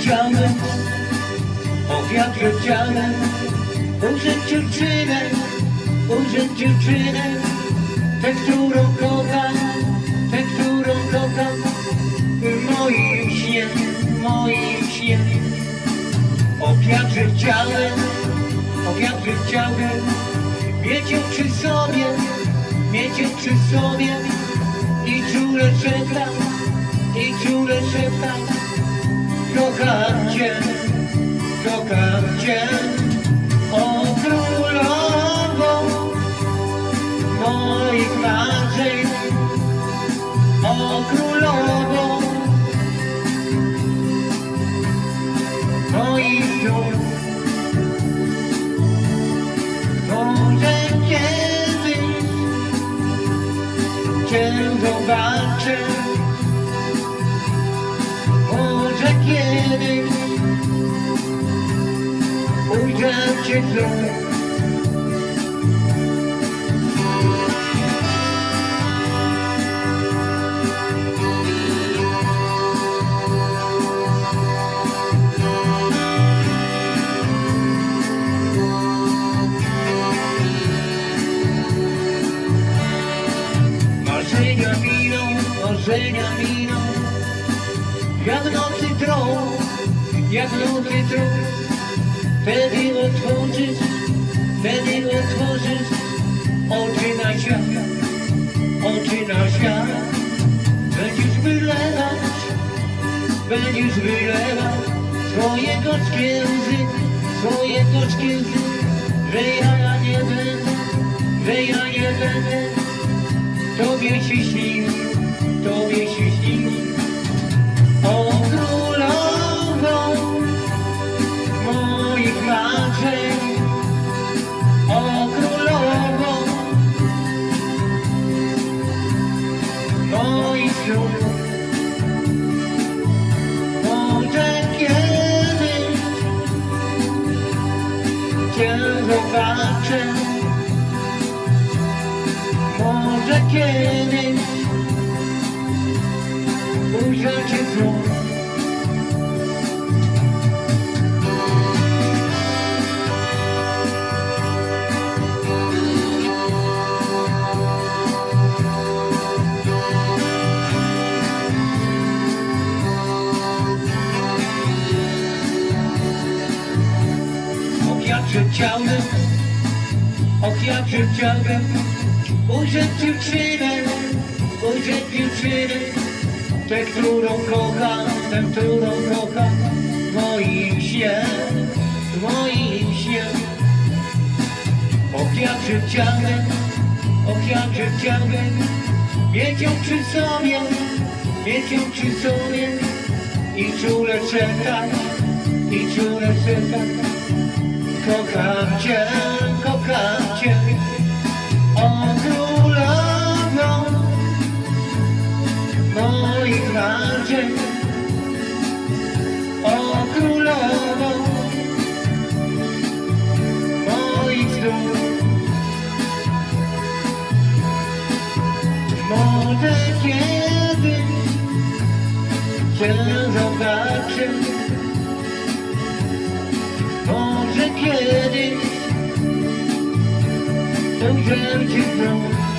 chciałem, och jakże chciałem ujrzeć dziewczynę, ujrzeć dziewczynę, tę, którą kocham, tę, którą kocham w moim śnie, w moim śnie. Och jakże chciałem, och jakże chciałem mieć ją przy sobie, mieć ją przy sobie i czule szeptać, i czule szeptać, kocham Cię, kocham Cię, o królowo moich marzeń, o królowo moich snów. Może kiedyś Cię zobaczę Może kiedyś Ujrzę Cię znów Marzenia miną, miną Jak nocy trą Wtedy otworzysz, wtedy otworzysz Oczy na świat, oczy na świat. Będziesz wylewać, będziesz wylewać Swoje gorzkie łzy, swoje gorzkie łzy Że ja nie będę, że ja nie będę. Tobie się śni, zobaczę może kiedyś ujrzę Cię znów. Chciałem, och, jakże chciałem ujrzeć dziewczynę, ujrzeć dziewczynę, tę, którą kocham, tę, którą kocham. W moim śnie, w moim śnie. Och, jakże chciałem, och, jakże chciałem mieć ją przy sobie, mieć ją przy sobie. I czule szeptać, i czule szeptać. Kocham Cię, kocham Cię, może kiedyś ujrzę Cię znów.